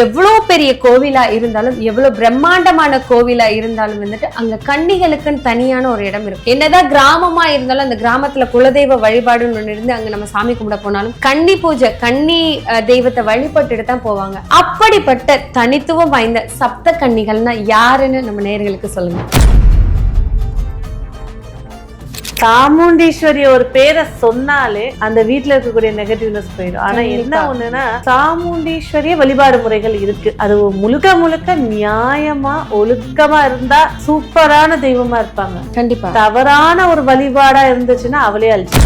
எவ்வளவு பெரிய கோவிலா இருந்தாலும் எவ்வளவு பிரம்மாண்டமான கோவிலா இருந்தாலும் வந்துட்டு அங்க கன்னிகளுக்குன்னு தனியான ஒரு இடம் இருக்கும் என்னதான் கிராமமா இருந்தாலும் அந்த கிராமத்துல குலதெய்வ வழிபாடுன்னு ஒண்ணு இருந்து அங்க நம்ம சாமி கும்பிட போனாலும் கன்னி பூஜை கன்னி அஹ், தெய்வத்தை வழிபட்டுட்டு தான் போவாங்க. அப்படிப்பட்ட தனித்துவம் வாய்ந்த சப்த கன்னிகள்னா யாருன்னு நம்ம நேர்களுக்கு சொல்லுங்க. சாமுண்டீஸ்வரி ஒரு பேரை சொன்னாலே அந்த வீட்ல இருக்கக்கூடிய நெகட்டிவ்னஸ் போயிடும். ஆனா என்ன. ஒண்ணுன்னா சாமுண்டீஸ்வரிய வழிபாடு முறைகள் இருக்கு. அது முழுக்க முழுக்க நியாயமா ஒழுக்கமா இருந்தா சூப்பரான தெய்வமா இருப்பாங்க. கண்டிப்பா. தவறான ஒரு வழிபாடா இருந்துச்சுன்னா அவளே அழிச்சு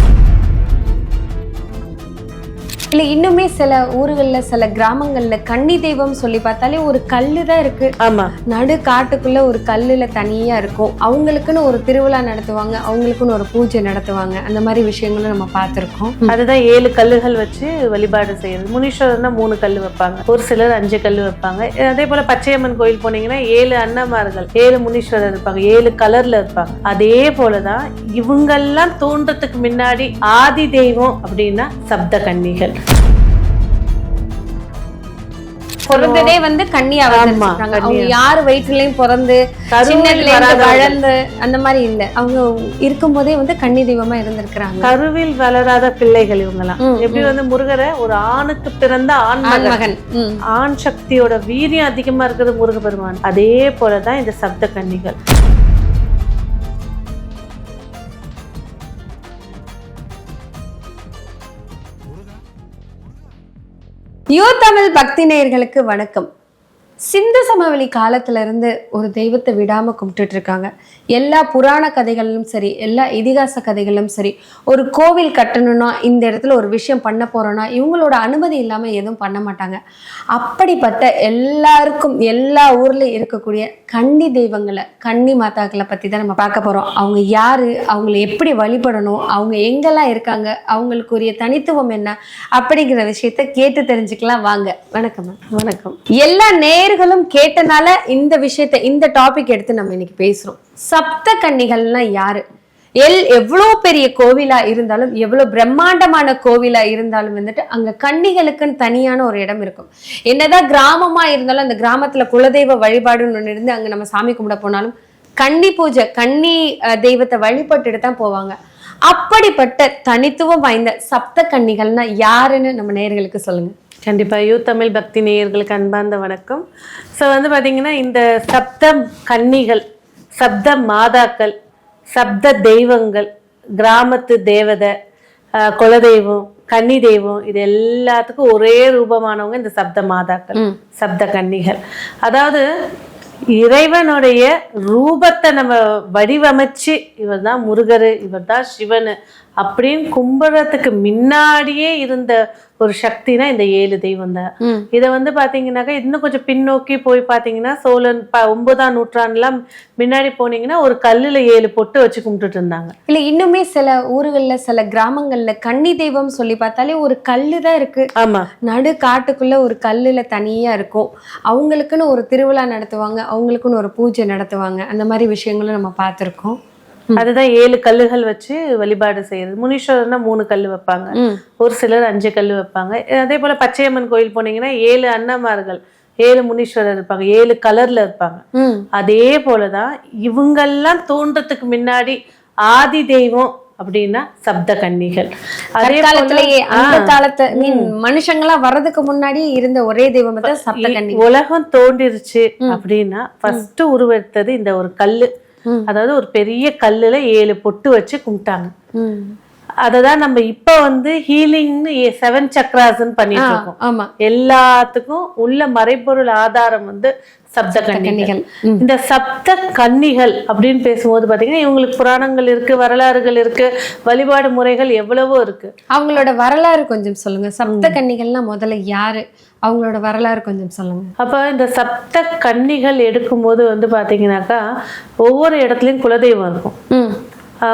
இல்ல இன்னுமே சில ஊர்கள்ல சில கிராமங்கள்ல கன்னி தெய்வம் சொல்லி பார்த்தாலே ஒரு கல்லு தான் இருக்கு. ஆமா. நடு காட்டுக்குள்ள ஒரு கல்லுல தனியா இருக்கும். அவங்களுக்குன்னு ஒரு திருவிழா நடத்துவாங்க அவங்களுக்குன்னு ஒரு பூஜை நடத்துவாங்க. அந்த மாதிரி விஷயங்களும் நம்ம பார்த்திருக்கோம். அதுதான் ஏழு கல்லுகள் வச்சு வழிபாடு செய்யறது. முனீஸ்வரர்னா மூணு கல் வைப்பாங்க. ஒரு சிலர் அஞ்சு கல் வைப்பாங்க. அதே போல பச்சையம்மன் கோயில் போனீங்கன்னா ஏழு அன்னமார்கள் ஏழு முனீஸ்வரர் இருப்பாங்க ஏழு கலர்ல இருப்பாங்க. அதே போலதான் இவங்கெல்லாம் தோன்றதுக்கு முன்னாடி ஆதி தெய்வம் அப்படின்னா சப்த கன்னிகள். பிறந்ததே வந்து கன்னியா ஆமா, வச்சிருக்காங்க அவங்க. யாரு வயிற்றுலயும் பிறந்து சின்னதுல. வளர்ந்து அந்த மாதிரி இல்ல. அவங்க இருக்கும்போதே வந்து கன்னி தெய்வமா இருந்திருக்கிறாங்க. கருவில் வளராத பிள்ளைகள் இவங்கெல்லாம். ம், எப்படி வந்து முருகரை? ஒரு ஆணுக்கு பிறந்த ஆண் மகன். ஆண் சக்தியோட வீரியம் அதிகமா இருக்கிறது முருகபெருமான் அதே போலதான் இந்த சப்த கன்னிகள். யூ தமிழ் பக்தி நேயர்களுக்கு வணக்கம். சிந்து சமவெளி காலத்துல இருந்து ஒரு தெய்வத்தை விடாம கும்பிட்டுட்டு இருக்காங்க எல்லா புராண கதைகளிலும் சரி எல்லா இதிகாச கதைகளிலும் சரி ஒரு கோவில் கட்டணும்னா இந்த இடத்துல ஒரு விஷயம் பண்ண போறோம்னா இவங்களோட அனுமதி இல்லாம எதுவும் பண்ண மாட்டாங்க. அப்படிப்பட்ட எல்லாருக்கும் எல்லா ஊர்ல இருக்கக்கூடிய கன்னி தெய்வங்களை கன்னி மாதாக்களை பத்தி தான் நம்ம பார்க்க போறோம். அவங்க யாரு அவங்களை எப்படி வழிபடணும் அவங்க எங்கெல்லாம் இருக்காங்க அவங்களுக்குரிய தனித்துவம் என்ன அப்படிங்கிற விஷயத்த கேட்டு தெரிஞ்சுக்கலாம். வாங்க. வணக்கம். வணக்கம். எல்லா நேயர்களும் கேட்டனால இந்த விஷயத்த இந்த டாபிக் எடுத்து நம்ம இன்னைக்கு பேசுறோம். சப்த கன்னிகள்னா யாரு? எல் எவ்வளவு பெரிய கோவிலா இருந்தாலும் எவ்வளவு பிரம்மாண்டமான கோவிலா இருந்தாலும் வந்துட்டு அங்க கன்னிகளுக்குன்னு தனியான ஒரு இடம் இருக்கும். என்னதான் கிராமமா இருந்தாலும் அந்த கிராமத்துல குலதெய்வ வழிபாடுன்னு ஒன்று இருந்து அங்க நம்ம சாமி கும்பிட போனாலும் கன்னி பூஜை கன்னி தெய்வத்தை வழிபட்டுட்டு தான் போவாங்க. அப்படிப்பட்ட தனித்துவம் வாய்ந்த சப்த கன்னிகள்னா யாருன்னு நம்ம நேர்களுக்கு சொல்லுங்க. கண்டிப்பா. யூ தமிழ் பக்தி நேயர்களுக்கு அன்பார்ந்த வணக்கம். ஸோ வந்து பாத்தீங்கன்னா இந்த சப்த கன்னிகள் சப்த மாதாக்கள் சப்த தெய்வங்கள் கிராமத்து தேவதை குலதெய்வம் கன்னி தெய்வம் இது எல்லாத்துக்கும் ஒரே ரூபமானவங்க இந்த சப்த மாதாக்கள். சப்த கன்னிகள். அதாவது இறைவனுடைய ரூபத்தை நம்ம வடிவமைச்சு இவர் தான் முருகர் இவர் தான் சிவன் அப்படின்னு கும்பிடுறதுக்கு முன்னாடியே இருந்த ஒரு சக்தினா இந்த ஏழு தெய்வம் தான். இதை வந்து பாத்தீங்கன்னாக்கா இன்னும் கொஞ்சம் பின்னோக்கி போய் பாத்தீங்கன்னா சோழன் ஒன்பதாம் நூற்றாண்டுலாம் முன்னாடி போனீங்கன்னா ஒரு கல்லுல ஏழு பொட்டு வச்சு கும்பிட்டுட்டு இருந்தாங்க. இல்ல இன்னுமே சில ஊர்கள்ல சில கிராமங்கள்ல கன்னி தெய்வம் சொல்லி பார்த்தாலே ஒரு கல்லு தான் இருக்கு. ஆமா. நடு காட்டுக்குள்ள ஒரு கல்லுல தனியா இருக்கும். அவங்களுக்குன்னு ஒரு திருவிழா நடத்துவாங்க அவங்களுக்குன்னு ஒரு பூஜை நடத்துவாங்க. அந்த மாதிரி விஷயங்களும் நம்ம பார்த்திருக்கோம். அதுதான் ஏழு கல்லுகள் வச்சு வழிபாடு செய்யறது. முனீஸ்வரர்னா மூணு கல் வைப்பாங்க. ஒரு சிலர் அஞ்சு கல் வைப்பாங்க. அதே போல பச்சையம்மன் கோயில் போனீங்கன்னா ஏழு அன்னமார்கள் ஏழு முனீஸ்வரர் இருப்பாங்க ஏழு கலர்ல இருப்பாங்க. அதே போலதான் இவங்கெல்லாம் தோன்றதுக்கு முன்னாடி ஆதி தெய்வம் அப்படின்னா சப்த கன்னிகள். அதே போல தற்காலத்திலேயே அந்த காலத்து மீன் மனுஷங்களா வர்றதுக்கு முன்னாடி இருந்த ஒரே தெய்வம் சப்த கன்னி உலகம் தோன்றிருச்சு அப்படின்னா ஃபர்ஸ்ட் உருவெடுத்தது இந்த ஒரு கல்லு. அதாவது ஒரு பெரிய கல்லுல ஏழு பொட்டு வச்சு கும்பிட்டாங்க. ம். அதை தான் நம்ம இப்ப வந்து ஹீலிங்னு செவன் சக்ராஸ்ன்னு பண்ணிட்டு இருக்கோம். எல்லாத்துக்கும் உள்ள மறைபொருள் ஆதாரம் வந்து சப்த கன்னிகள். இந்த சப்த கன்னிகள் அப்படின்னு பேசும்போது பாத்தீங்கன்னா இவங்களுக்கு புராணங்கள் இருக்கு வரலாறுகள் இருக்கு வழிபாடு முறைகள் எவ்வளவோ இருக்கு. அவங்களோட வரலாறு கொஞ்சம் சொல்லுங்க. சப்த கன்னிகள்னா முதல்ல யாரு? அவங்களோட வரலாறு கொஞ்சம் சொல்லுங்க. அப்ப இந்த சப்த கன்னிகள் எடுக்கும்போது வந்து பாத்தீங்கன்னாக்கா ஒவ்வொரு இடத்துலயும் குலதெய்வம் இருக்கும்.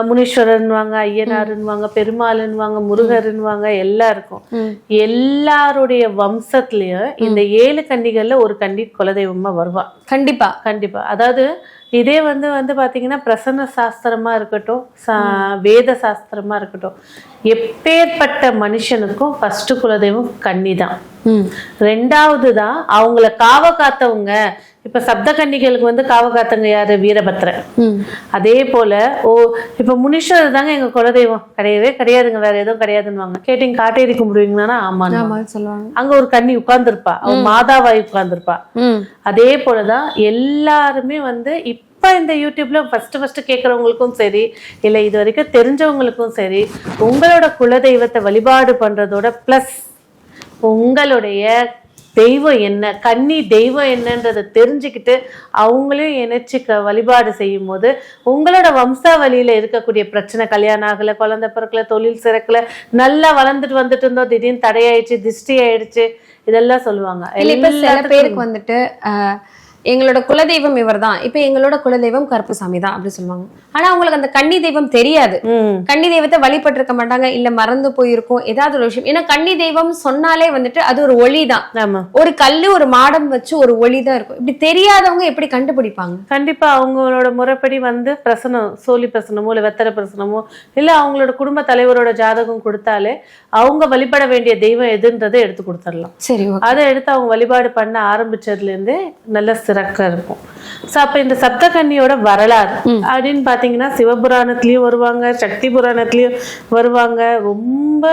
முனீஸ்வரன்வாங்க ஐயனாருன்னுவாங்க பெருமாளுன்னுவாங்க முருகருன்னுவாங்க எல்லாம் இருக்கும். எல்லாருடைய வம்சத்துலயும் இந்த ஏழு கன்னிகள்ல ஒரு கன்னி குலதெய்வமா வருவா. கண்டிப்பா. கண்டிப்பா. அதாவது இதே வந்து வந்து பாத்தீங்கன்னா பிரசன்ன சாஸ்திரமா இருக்கட்டும் சா- வேத சாஸ்திரமா இருக்கட்டும் எப்பேற்பட்ட மனுஷனுக்கும் ஃபர்ஸ்ட் குலதெய்வம் கன்னி தான் ரெண்டாவது தான் அவங்கள காவ காத்தவங்க இப்ப சப்த கன்னிகளுக்கு வந்து காவ காத்தவங்க யாரு வீரபத்ரன் அதே போல ஓ இப்ப முனீஸ்வரர் தாங்க எங்க குலதெய்வம். கிடையவே கிடையாதுங்க வேற எதுவும் கிடையாதுன்னுவாங்க. கேட்டீங்க காட்டேரி கும்பிடுவீங்கன்னா ஆமான்னு ஆமா சொல்லுவாங்க. அங்க ஒரு கன்னி உட்கார்ந்துருப்பா. அவ மாதாவாய் உட்கார்ந்துருப்பா. அதே போலதான் எல்லாருமே வந்து இப்ப இந்த யூடியூப்ல ஃபர்ஸ்ட் ஃபர்ஸ்ட் கேட்கறவங்களுக்கும் சரி இல்ல இது வரைக்கும் தெரிஞ்சவங்களுக்கும் சரி உங்களோட குலதெய்வத்தை வழிபாடு பண்றதோட பிளஸ் உங்களுடைய தெய்வம் என்ன கன்னி தெய்வம் என்னன்றதை தெரிஞ்சுக்கிட்டு அவங்களையும் இணைச்சு க வழிபாடு செய்யும் போது உங்களோட வம்சாவளியில இருக்கக்கூடிய பிரச்சனை கல்யாணம் ஆகல குழந்தை பிறக்கல தொழில் சிறக்கல நல்லா வளர்ந்துட்டு வந்துட்டு இருந்தோம் திடீர்னு தடையாயிடுச்சு திஷ்டி ஆயிடுச்சு இதெல்லாம் சொல்லுவாங்க. சில பேருக்கு வந்துட்டு எங்களோட குலதெய்வம் இவர்தான். இப்ப எங்களோட குலதெய்வம் கருப்புசாமி தான் அப்படி சொல்லுவாங்க. ஆனா அவங்களுக்கு அந்த கன்னி தெய்வம் தெரியாது. கன்னி தெய்வத்தை வழிபட்டிருக்க மாட்டாங்க இல்ல மறந்து போயிருக்கும் ஏதாவது ஒரு விஷயம். ஏன்னா கன்னி தெய்வம் சொன்னாலே வந்துட்டு அது ஒரு ஒளி தான் ஒரு கல்லு ஒரு மாடம் வச்சு ஒரு ஒளி தான் இருக்கும். இப்படி தெரியாதவங்க எப்படி கண்டுபிடிப்பாங்க? கண்டிப்பா அவங்களோட முறைப்படி வந்து பிரசனம் சோழி பிரசனமோ இல்ல வெத்தரை பிரசனமோ இல்ல அவங்களோட குடும்ப தலைவரோட ஜாதகம் கொடுத்தாலே அவங்க வழிபட வேண்டிய தெய்வம் எதுன்றதை எடுத்து கொடுத்துடலாம். சரி அதை எடுத்து அவங்க வழிபாடு பண்ண ஆரம்பிச்சதுல இருந்தே நல்ல சிறக்க இருக்கும். ஸோ அப்ப இந்த சப்தகன்னியோட வரலாறு அப்படின்னு பாத்தீங்கன்னா சிவபுராணத்திலயும் வருவாங்க சக்தி புராணத்திலயும் வருவாங்க. ரொம்ப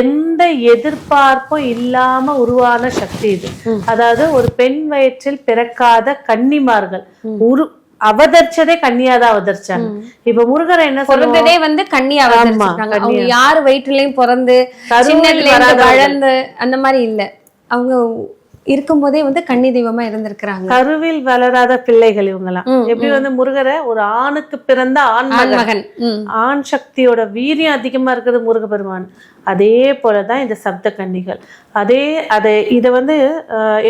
எந்த எதிர்பார்ப்பும் இல்லாம உருவான சக்தி இது. அதாவது ஒரு பெண் வயிற்றில் பிறக்காத கன்னிமார்கள். உரு அவதரிச்சதே கன்னியாதான் அவதரிச்சாங்க. இப்ப முருகரை என்ன பிறந்ததே வந்து கன்னி அவதரிச்சிருக்காங்க. அவங்க யாரு வயிற்றுலயும் பிறந்து. வளர்ந்து அந்த மாதிரி இல்ல. அவங்க இருக்கும்போதே வந்து கன்னி தெய்வமா இருந்திருக்கிறாங்க. கருவில் வளராத பிள்ளைகள் இவங்கெல்லாம். எப்படி வந்து முருகரை? ஒரு ஆணுக்கு பிறந்த ஆண்மகன் ஆண்மகன் ம். ஆண் சக்தியோட வீரியம் அதிகமா இருக்கிறது முருகப்பெருமான். அதே போலதான் இந்த சப்த கன்னிகள். அதே அதை இதை வந்து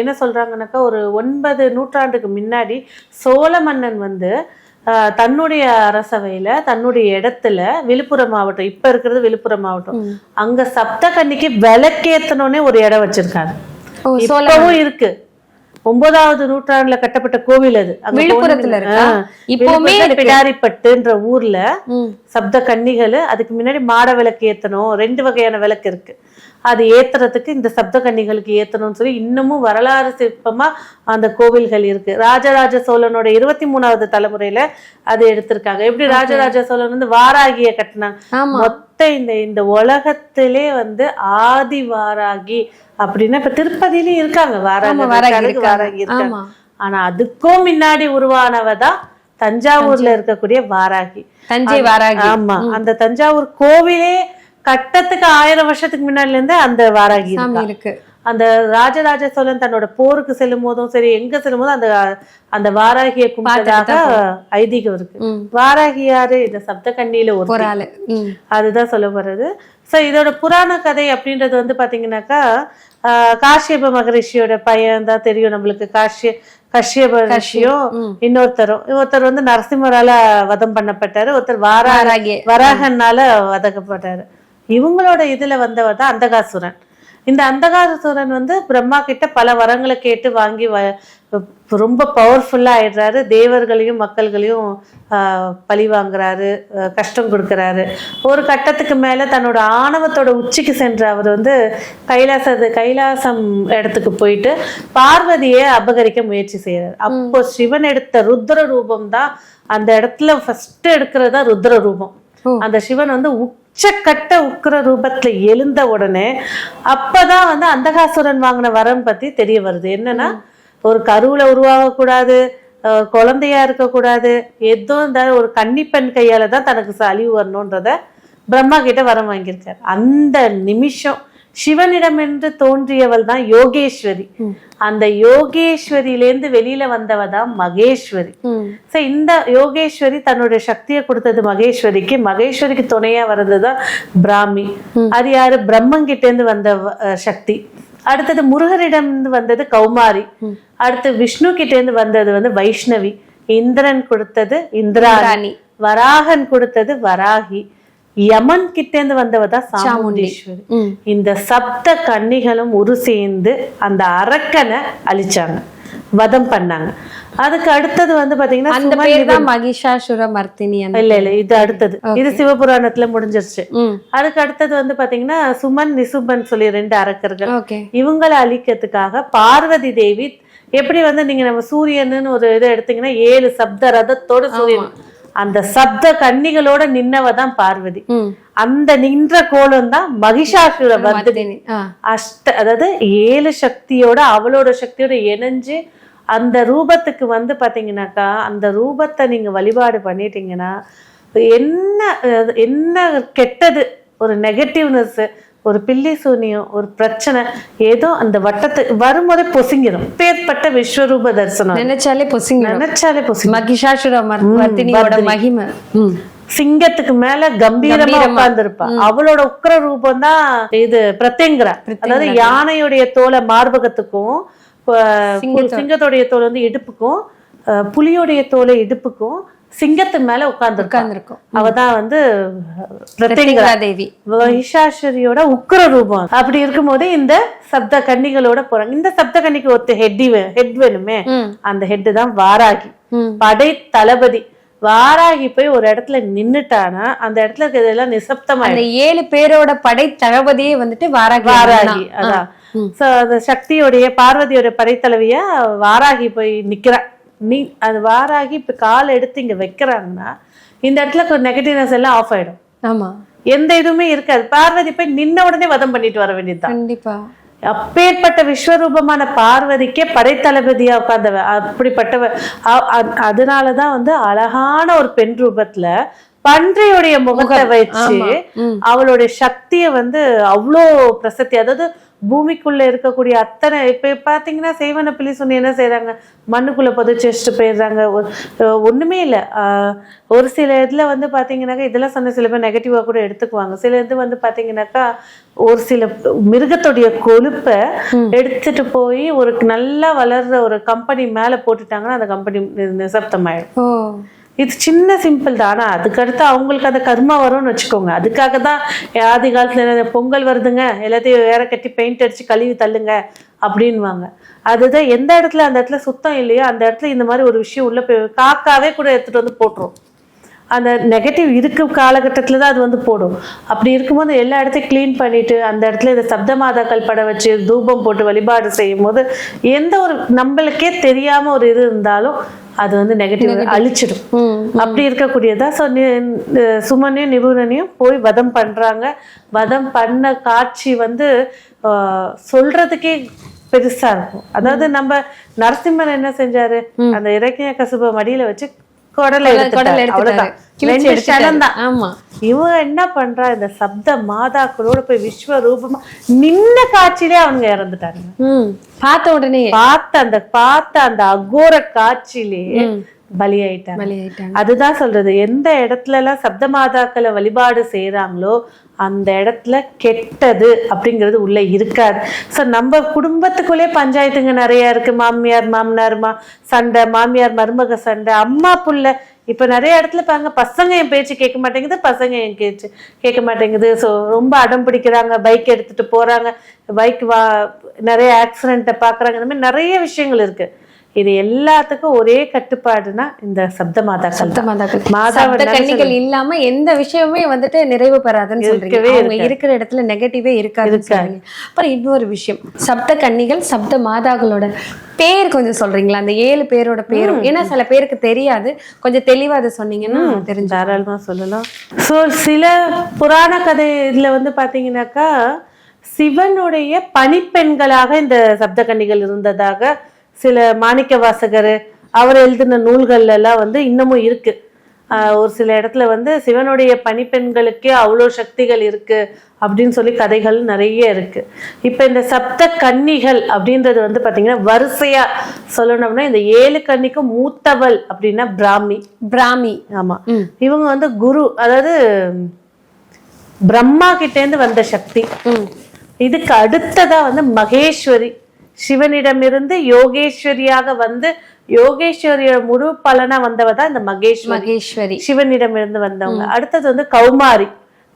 என்ன சொல்றாங்கன்னாக்கா ஒரு ஒன்பது நூற்றாண்டுக்கு முன்னாடி சோழ மன்னன் வந்து தன்னுடைய அரசவையில தன்னுடைய இடத்துல விழுப்புரம் மாவட்டம் இப்ப இருக்கிறது விழுப்புரம் மாவட்டம். அங்க சப்த கன்னிக்கு விளக்கேத்தனோனே ஒரு இடம் வச்சிருக்காங்க. இப்பவும் இருக்கு. ஒன்பதாவது நூற்றாண்டுல கட்டப்பட்ட கோவில் அது. விழுப்புரத்துல இப்பவுமே. பிடாரிப்பட்டுன்ற ஊர்ல சப்த கன்னிகள் அதுக்கு முன்னாடி மாட விளக்கு ஏத்தணும் ரெண்டு வகையான விளக்கு இருக்கு. அது ஏத்துறதுக்கு இந்த சப்த கன்னிகளுக்கு ஏத்தணும்னு சொல்லி இன்னமும் வரலாறு சிற்பமா அந்த கோவில்கள் இருக்கு. ராஜராஜ சோழனோட இருபத்தி மூணாவது தலைமுறையில அது எடுத்திருக்காங்க. எப்படி ராஜராஜ சோழன் வந்து வாராகிய கட்டினாங்க. மொத்த இந்த இந்த உலகத்திலே வந்து ஆதி வாராகி அப்படின்னா இப்ப திருப்பதியிலயும் இருக்காங்க. வாராகி வராகி இருக்காங்க ஆனா அதுக்கும் முன்னாடி உருவானவ தான் தஞ்சாவூர்ல இருக்கக்கூடிய வாராகி. தஞ்சை வாராகி. ஆமா. அந்த தஞ்சாவூர் கோவிலே கட்டத்துக்கு ஆயிரம் வருஷத்துக்கு முன்னாடில இருந்தே அந்த வாராகி இருக்கா. அந்த ராஜராஜ சோழன் தன்னோட போருக்கு செல்லும் போதும் சரி எங்க செல்லும் போதும் அந்த அந்த வாராகியை கும்பிட்டதாக ஐதீகம் இருக்கு. ம். வாராகி யாரு இந்த சப்த கண்ணியில ஒரு அதுதான் சொல்ல வர்றது ஸோ இதோட புராண கதை அப்படின்றது வந்து பாத்தீங்கன்னாக்கா ஆஹ் காஷ்யப மகரிஷியோட பையன் தான் தெரியும் நம்மளுக்கு. காஷ்ய கஷ்யப ரிஷியும் இன்னொருத்தரும். ஒருத்தர் வந்து நரசிம்மரால வதம் பண்ணப்பட்டாரு. ஒருத்தர் வாரா வாராகி. வராகனால வதக்கப்பட்டாரு. இவங்களோட இதுல வந்தவர் தான் அந்தகாசுரன். இந்த அந்தகாசுரன் வந்து பிரம்மா கிட்ட பல வரங்களை கேட்டு வாங்கி வ- ரொம்ப பவர்ஃபுல்லா ஆயிடுறாரு. தேவர்களையும் மக்கள்களையும் பழி வாங்குறாரு கஷ்டம் கொடுக்கறாரு. ஒரு கட்டத்துக்கு மேல தன்னோட ஆணவத்தோட உச்சிக்கு சென்ற அவர் வந்து கைலாச கைலாசம் இடத்துக்கு போயிட்டு பார்வதியை அபகரிக்க முயற்சி செய்யறாரு அப்போ சிவன் எடுத்த ருத்ர ரூபம் தான் அந்த இடத்துல ஃபர்ஸ்ட் எடுக்கிறது தான் ருத்ர ரூபம். அந்த சிவன் வந்து உச்சக்கட்ட உக்கிர ரூபத்துல எழுந்த உடனே அப்பதான் வந்து அந்தகாசுரன் வாங்கின வரம் பத்தி தெரிய வருது. என்னன்னா ஒரு கருவுல உருவாகக்கூடாது அஹ் குழந்தையா இருக்கக்கூடாது எதுவும் இந்த ஒரு கன்னிப்பெண் கையால தான் தனக்கு அழிவு வரணுன்றத பிரம்மா கிட்ட வரம் வாங்கியிருக்காரு. அந்த நிமிஷம் சிவனிடமென்று தோன்றியவள் தான் யோகேஸ்வரி. அந்த யோகேஸ்வரியிலேருந்து வெளியில வந்தவ தான் மகேஸ்வரி. ஸோ இந்த யோகேஸ்வரி தன்னுடைய சக்தியை கொடுத்தது மகேஸ்வரிக்கு. மகேஸ்வரிக்கு துணையா வர்றது தான் பிராமி. அது யாரு? பிரம்மங்கிட்ட இருந்து வந்த சக்தி. அடுத்தது முருகரிடம் இருந்து வந்தது கௌமாரி. அடுத்து விஷ்ணு கிட்ட இருந்து வந்தது வந்து வைஷ்ணவி. இந்திரன் கொடுத்தது இந்திராணி. ராணி வராகன் கொடுத்தது வராகி. யமன் கிட்டேந்து வந்தவ தான் சாமுண்டீஸ்வரி. இந்த சப்த கன்னிகளும் ஒரு சேர்ந்து அந்த அரக்கனை அழிச்சாங்க. வதம் பண்ணாங்க. அதுக்கு அடுத்தது வந்து பாத்தீங்கன்னா அந்த பேர் தான் மகிஷாசுர மர்த்தினி இல்ல இல்ல இது அடுத்தது. இது சிவபுராணத்துல முடிஞ்சிருச்சு. அதுக்கு அடுத்தது வந்து பாத்தீங்கன்னா சுமன் நிசுபன் சொல்லி ரெண்டு அரக்கர்கள். இவங்களை அழிக்கிறதுக்காக பார்வதி தேவி எப்படி வந்து நீங்க நம்ம சூரியன்னு ஒரு இதை எடுத்தீங்கன்னா ஏழு சப்த ரதத்தோட சூரியன் அந்த சப்த கன்னிகளோட நின்னவ தான் பார்வதி அந்த நின்ற கோலம் தான் மகிஷாசுர வர்தினி. அஷ்ட அதாவது ஏழு சக்தியோட அவளோட சக்தியோட இணைஞ்சு அந்த ரூபத்துக்கு வந்து பாத்தீங்கன்னாக்கா அந்த ரூபத்தை நீங்க வழிபாடு பண்ணிட்டீங்கன்னா என்ன என்ன கெட்டது ஒரு நெகட்டிவ்னஸ் ஒரு பில்லி சூனியம் ஒரு பிரச்சனை ஏதோ அந்த வட்டத்தை வரும்போதே பொசுங்கிடும் பேர்பட்ட விஸ்வரூப தரிசனம். நினைச்சாலே பொசிங்க நினைச்சாலே பொசுங்க மகிஷாசுர மர்- மர்த்தினியோட மகிமை. சிங்கத்துக்கு மேல கம்பீரமா உட்கார்ந்திருப்பா. அவளோட உக்கிர ரூபம் தான் இது பிரத்யங்கரா. அதாவது யானையுடைய தோலை மார்பகத்துக்கும் சிங்கத்தோடைய தோல் வந்து இடுப்புக்கும் புலியோடைய தோலை இடுப்புக்கும் சிங்கத்து மேல உட்கார்ந்துருக்கா? உட்கார்ந்துருக்கோம். அவதான் வந்து பிரத்யங்கரா பிரத்யங்கரா தேவி வைஷாஸ்வரியோட உக்கிர ரூபம். அப்படி இருக்கும்போது இந்த சப்த கன்னிகளோட போறாங்க. இந்த சப்த கன்னிக்கு ஒருத்த ஹெட் ஹெட் வேணுமே? அந்த ஹெட் தான் வாராகி. படை தளபதி. வாராகி போய் ஒரு இடத்துல நின்னுட்டானா அந்த இடத்துல இருக்கிறதெல்லாம் நிசப்தமாயிடும் அந்த ஏழு பேரோட படை தளபதியே வந்துட்டு வாராகி வாராகி அதான். சோ அந்த சக்தியோடைய பார்வதியோட படைத்தலைவியா வாராகி போய் நிக்கிறா. நீ அது வாராகி இப்ப கால் எடுத்து இங்க வைக்கிறாங்கன்னா இந்த இடத்துல நெகட்டிவ்னஸ் எல்லாம் ஆஃப் ஆயிடும். ஆமா. எந்த இதுவுமே இருக்காது. பார்வதி போய் நின்ன உடனே வதம் பண்ணிட்டு வர வேண்டியதுதான். கண்டிப்பா. அப்பேற்பட்ட விஸ்வரூபமான பார்வதிக்கே படைத்தளபதியா உட்கார்ந்தவ அப்படிப்பட்டவ அதனாலதான் வந்து அழகான ஒரு பெண் ரூபத்துல பன்றியுடைய முகத்தை. வச்சு. அவளுடைய சக்தியை வந்து அவ்வளோ பிரசத்தி. அதாவது பூமிக்குள்ள இருக்கக்கூடிய அத்தனை இப்ப பாத்தீங்கன்னா செய்வன பிள்ளை சொன்னி என்ன செய்றாங்க? மண்ணுக்குள்ள புதைச்சு வச்சுட்டு போயிடுறாங்க. ஒண்ணுமே இல்லை. ஒரு சில இதுல வந்து பாத்தீங்கன்னாக்கா இதெல்லாம் சொன்ன சில பேர் நெகட்டிவா கூட எடுத்துக்குவாங்க. சில இது வந்து பாத்தீங்கன்னாக்கா ஒரு சில மிருகத்துடைய கொழுப்பை எடுத்துட்டு போய் ஒரு நல்லா வளர்ற ஒரு கம்பெனி மேல போட்டுட்டாங்கன்னா அந்த கம்பெனி நிசப்தமாயிடும். இது சின்ன சிம்பிள் தான்? ஆனா அதுக்கடுத்து அவங்களுக்கு அந்த கர்மா வரும்னு வச்சுக்கோங்க. அதுக்காக தான் ஆதி காலத்தில் என்ன, பொங்கல் வருதுங்க எல்லாத்தையும் வேற கட்டி பெயிண்ட் அடித்து கழுவி தள்ளுங்க அப்படின்வாங்க அதுதான் எந்த இடத்துல அந்த இடத்துல சுத்தம் இல்லையோ அந்த இடத்துல இந்த மாதிரி ஒரு விஷயம் உள்ளே போய் காக்காவே கூட எடுத்துகிட்டு வந்து போட்டுரும். அந்த நெகட்டிவ் இருக்கும் காலகட்டத்தில் தான் அது வந்து போடும். அப்படி இருக்கும்போது எல்லா இடத்தையும் க்ளீன் பண்ணிட்டு அந்த இடத்துல இந்த சப்த மாதாக்கள் படம் வச்சு தூபம் போட்டு வழிபாடு செய்யும் போது எந்த ஒரு நம்மளுக்கே தெரியாமல் ஒரு இது இருந்தாலும் அது வந்து நெகட்டிவ் அழிச்சிடும். அப்படி இருக்கக்கூடியதா ஸோ சுமனையும் நிபுணனையும் போய் வதம் பண்றாங்க. வதம் பண்ண காட்சி வந்து சொல்றதுக்கே பெருசா இருக்கும். அதாவது நம்ம நரசிம்மன் என்ன செஞ்சாரு? அந்த இறக்கிய கசுப மடியில வச்சு குடலை எடுத்துட்டாரு. ஆமா. இவன் என்ன பண்றா? இந்த சப்த மாதாக்களோட போய் விஸ்வ ரூபமா நின்ன காட்சியிலே அவங்க இறந்துட்டாங்க. பார்த்த உடனே பார்த்த அந்த பார்த்த அந்த அகோர காட்சியிலே பலியாயிட்டாங்க. அதுதான் சொல்றது. எந்த இடத்துல எல்லாம் சப்த மாதாக்களை வழிபாடு செய்றாங்களோ அந்த இடத்துல கெட்டது அப்படிங்கிறது உள்ள இருக்காது. ஸோ நம்ம குடும்பத்துக்குள்ளே பஞ்சாயத்துங்க நிறைய இருக்கு. மாமியார் மாமனார் மா சண்டை மாமியார் மருமக சண்டை அம்மா புள்ள. இப்ப நிறைய இடத்துல பாருங்க பசங்க என் பேச்சு கேட்க மாட்டேங்குது பசங்க என் கேச்சு கேட்க மாட்டேங்குது. ஸோ ரொம்ப அடம் பிடிக்கிறாங்க பைக் எடுத்துட்டு போறாங்க பைக் வா நிறைய ஆக்சிடென்ட்டை பாக்குறாங்க இந்த மாதிரி நிறைய விஷயங்கள் இருக்கு. இது எல்லாத்துக்கும் ஒரே கட்டுப்பாடுனா இந்த சப்த மாதாக்கள் சப்த. மாதாக்கள். மாதாவை சப்த கன்னிகள் இல்லாம எந்த விஷயமே வந்துட்டு நிறைவு பெறாதுன்னு சொல்றீங்க. இருக்கிற இடத்துல நெகட்டிவே இருக்காதுன்னு சொல்றீங்க. அப்புறம் இன்னொரு விஷயம். சப்த கன்னிகள் சப்த மாதாக்களோட பேர் கொஞ்சம் சொல்றீங்களா? அந்த ஏழு பேரோட பேரும். ஏன்னா சில பேருக்கு தெரியாது. கொஞ்சம் தெளிவா அதை சொன்னீங்கன்னா தெரிஞ்சு தாராளமா சொல்லலாம். ஸோ சில புராண கதை இதுல வந்து பாத்தீங்கன்னாக்கா சிவனுடைய பணிப்பெண்களாக இந்த சப்தகன்னிகள் இருந்ததாக சில மாணிக்க வாசகர் அவர் எழுதின நூல்கள்ல எல்லாம் வந்து இன்னமும் இருக்கு. ஒரு சில இடத்துல வந்து சிவனுடைய பணிப்பெண்களுக்கே அவ்வளோ சக்திகள் இருக்கு அப்படின்னு சொல்லி கதைகள் நிறைய இருக்கு. இப்ப இந்த சப்த கன்னிகள் அப்படின்றது வந்து பாத்தீங்கன்னா வரிசையா சொல்லணும்னா இந்த ஏழு கன்னிக்கும் மூத்தவள் அப்படின்னா பிராமி. பிராமி ஆமா. இவங்க வந்து குரு அதாவது பிரம்மா கிட்ட இருந்து வந்த சக்தி. இதுக்கு அடுத்ததா வந்து மகேஸ்வரி. சிவனிடமிருந்து யோகேஸ்வரியாக வந்து யோகேஸ்வரியோட முழு பலனா வந்தவ தான் இந்த மகேஸ்வரி. மகேஸ்வரி. சிவனிடமிருந்து வந்தவங்க. அடுத்தது வந்து கௌமாரி.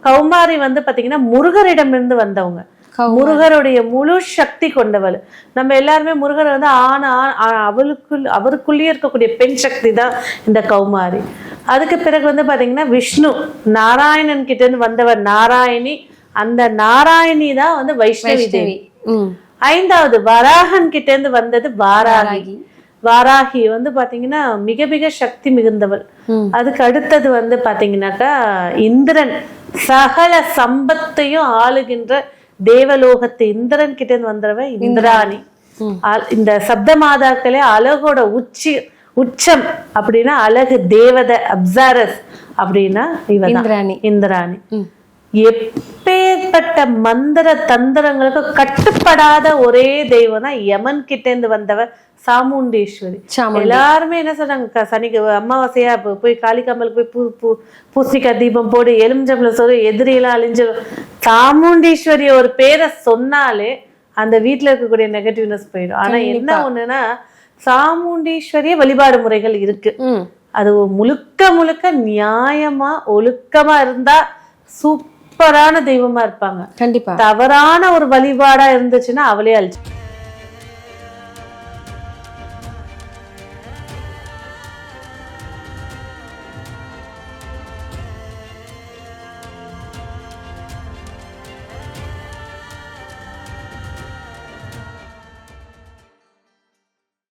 கௌமாரி வந்து பாத்தீங்கன்னா முருகரிடமிருந்து வந்தவங்க. கௌ- முருகருடைய முழு சக்தி கொண்டவள். நம்ம எல்லாருமே முருகர் வந்து ஆண் ஆண் அவளுக்குள் அவருக்குள்ளேயே இருக்கக்கூடிய பெண் சக்தி தான் இந்த கௌமாரி. அதுக்கு பிறகு வந்து பாத்தீங்கன்னா விஷ்ணு. நாராயணன் கிட்ட இருந்து வந்தவர் நாராயணி. அந்த நாராயணி தான் வந்து வைஷ்ணவி தேவி. ஐந்தாவது வராகன் கிட்ட இருந்து வந்தது வாராகி. வாராகி. வந்து பாத்தீங்கன்னா மிக மிக சக்தி மிகுந்தவள். ம். அதுக்கு அடுத்தது வந்து பாத்தீங்கன்னாக்கா இந்திரன். சகல சம்பத்தையும் ஆளுகின்ற தேவலோகத்து இந்திரன் கிட்ட இருந்து வந்தவ இந்திராணி. இந்த சப்த மாதாக்களே அழகோட உச்சி உச்சம் அப்படின்னா அழகு தேவதை அப்சாரஸ் அப்படின்னா இந்திராணி. இந்திராணி. எப்பேற்பட்ட மந்திர தந்திரங்களுக்கு கட்டுப்படாத ஒரே தெய்வம் தான் யமன் கிட்ட இருந்து வந்தவ சாமுண்டீஸ்வரி. சாமுண்டி. எல்லாருமே என்ன சொன்னாங்க க- சனிக்கு அமாவாசையா போய் காளிகாமலுக்கு போய் பூ பூ பூசணிக்காய் தீபம் போடு எலுமிச்சம்பளம் சொல்லு எதிரியெல்லாம் அழிஞ்சிடும் சாமுண்டீஸ்வரி ஒரு பேரை சொன்னாலே அந்த வீட்ல இருக்கக்கூடிய நெகட்டிவ்னஸ் போயிடும். ஆனா என்ன ஒண்ணுன்னா சாமுண்டீஸ்வரிய வழிபாடு முறைகள் இருக்கு. அது முழுக்க முழுக்க நியாயமா ஒழுக்கமா இருந்தா சூப்பரான தெய்வமா இருப்பாங்க. கண்டிப்பா. தவறான ஒரு வழிபாடா இருந்துச்சுன்னா அவளே அழிச்சு